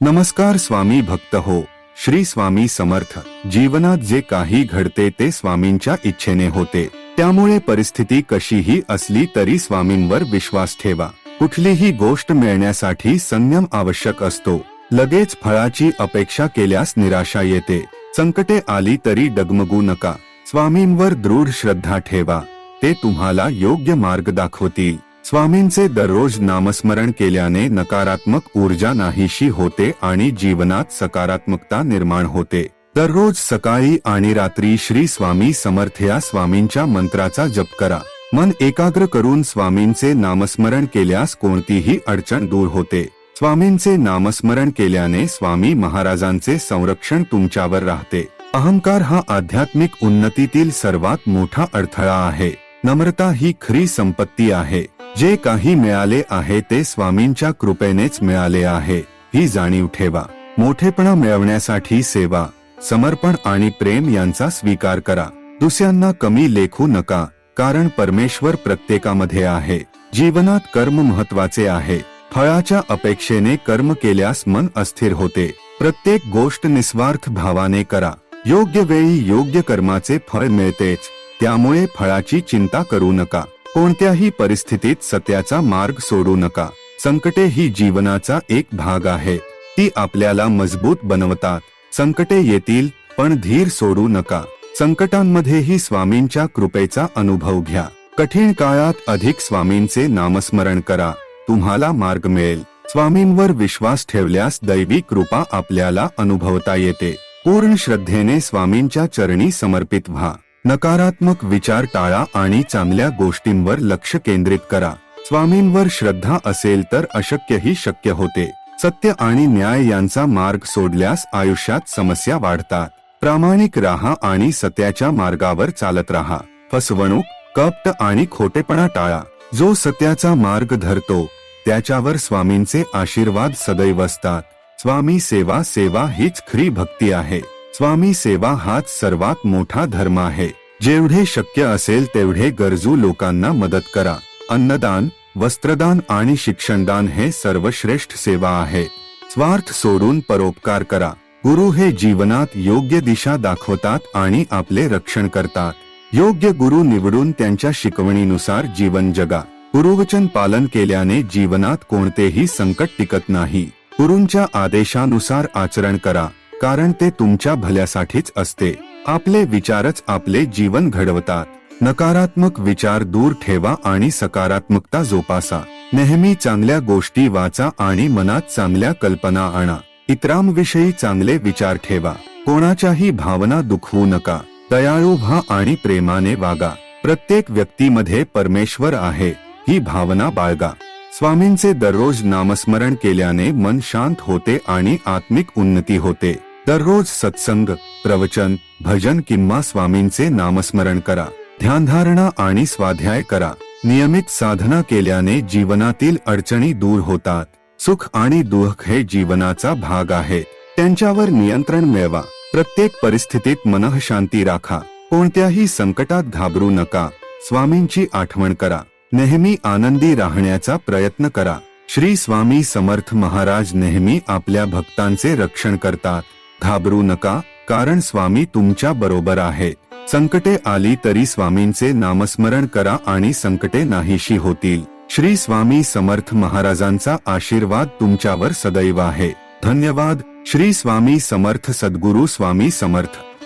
नमस्कार स्वामी भक्त हो. श्री स्वामी समर्थ. जीवनात जे काही घडते ते स्वामींच्या इच्छेने होते. त्यामुळे परिस्थिती कशीही असली तरी स्वामींवर विश्वास ठेवा. कुठलीही गोष्ट मिळण्यासाठी संयम आवश्यक असतो. लगेच फळाची अपेक्षा केल्यास निराशा येते. संकटे आली तरी डगमगू नका. स्वामींवर दृढ श्रद्धा ठेवा. ते तुम्हाला योग्य मार्ग दाखवतील. स्वामींचे दररोज नामस्मरण केल्याने नकारात्मक ऊर्जा नाहीशी होते आणि जीवनात सकारात्मकता निर्माण होते. दररोज सकाळी आणि रात्री श्री स्वामी समर्थ या स्वामींच्या मंत्राचा जप करा. मन एकाग्र करून स्वामींचे नामस्मरण केल्यास कोणतीही अडचण दूर होते. स्वामींचे नामस्मरण केल्याने स्वामी महाराजांचे संरक्षण तुमच्यावर राहते. अहंकार हा आध्यात्मिक उन्नतीतील सर्वात मोठा अडथळा आहे. नम्रता ही खरी संपत्ती आहे. जे काही मिळाले आहे ते स्वामींच्या कृपेनेच मिळाले आहे. ही जाणीव ठेवा. मोठेपणा मिळवण्यासाठी सेवा समर्पण आणि प्रेम यांचा स्वीकार करा. दुसऱ्यांना कमी लेखू नका कारण परमेश्वर प्रत्येकामध्ये आहे. जीवनात कर्म महत्त्वाचे आहे. फळाच्या अपेक्षेने कर्म केल्यास मन अस्थिर होते. प्रत्येक गोष्ट निस्वार्थ भावाने करा. योग्य वेळी योग्य कर्माचे फळ मिळतेच त्यामुळे फळाची चिंता करू नका. कोणत्याही परिस्थितीत सत्याचा मार्ग सोडू नका. संकटे ही जीवनाचा एक भाग आहे. ती आपल्याला मजबूत बनवतात. संकटे येतील पण धीर सोडू नका. संकटांमध्येही स्वामींच्या कृपेचा अनुभव घ्या. कठीण काळात अधिक स्वामींचे नामस्मरण करा. तुम्हाला मार्ग मिळेल. स्वामींवर विश्वास ठेवल्यास दैवी कृपा आपल्याला अनुभवता येते. पूर्ण श्रद्धेने स्वामींच्या चरणी समर्पित व्हा. नकारात्मक विचार टाळा आणि चांगल्या गोष्टींवर लक्ष केंद्रित करा. स्वामींवर श्रद्धा असेल तर अशक्यही शक्य होते. सत्य आणि न्याय यांचा मार्ग सोडल्यास आयुष्यात समस्या वाढतात. प्रामाणिक राहा आणि सत्याच्या मार्गावर चालत राहा. फसवणूक कपट आणि खोटेपणा टाळा. जो सत्याचा मार्ग धरतो त्याच्यावर स्वामींचे आशीर्वाद सदैव असतात. स्वामी सेवा सेवा हीच खरी भक्ती आहे. स्वामी सेवा हाच सर्वात मोठा धर्म आहे. जेवढे शक्य असेल तेवढे गरजू लोकांना मदत करा. अन्नदान वस्त्रदान आणि शिक्षणदान हे सर्वश्रेष्ठ सेवा आहे. स्वार्थ सोडून परोपकार करा. गुरु हे जीवनात योग्य दिशा दाखवतात आणि आपले रक्षण करतात. योग्य गुरु निवडून त्यांच्या शिकवणीनुसार जीवन जगा. गुरुवचन पालन केल्याने जीवनात कोणतेही संकट टिकत नाही. गुरूंच्या आदेशानुसार आचरण करा. कारण ते तुमच्या भल्यासाठीच असते. आपले विचारच आपले जीवन घडवतात. नकारात्मक विचार दूर ठेवा आणि सकारात्मकता जोपासा. नेहमी चांगल्या गोष्टी वाचा आणि मनात चांगल्या कल्पना आणा. इतरांविषयी चांगले विचार ठेवा. कोणाच्याही भावना दुखवू नका. दयाळू व्हा आणि प्रेमाने वागा. प्रत्येक व्यक्तीमध्ये परमेश्वर आहे. ही भावना बाळगा. स्वामींचे दररोज नामस्मरण केल्याने मन शांत होते आणि आत्मिक उन्नती होते. दररोज सत्संग प्रवचन भजन किंवा स्वामींचे नामस्मरण करा. ध्यानधारणा आणि स्वाध्याय करा. नियमित साधना केल्याने जीवनातील अडचणी दूर होतात. सुख आणि दुःख हे जीवनाचा भाग आहे त्यांच्यावर नियंत्रण मिळवा. प्रत्येक परिस्थितीत मनःशांती राखा. कोणत्याही संकटात घाबरू नका. स्वामींची आठवण करा. नेहमी आनंदी राहण्याचा प्रयत्न करा. श्री स्वामी समर्थ महाराज नेहमी आपल्या भक्तांचे रक्षण करतात. घाबरू नका कारण स्वामी तुमच्या बरोबर आहेत. संकटे आली तरी स्वामींचे नामस्मरण करा आणि संकटे नाहीशी होतील. श्री स्वामी समर्थ महाराजांचा आशीर्वाद तुमच्यावर सदैव आहे. धन्यवाद. श्री स्वामी समर्थ सद्गुरु स्वामी समर्थ.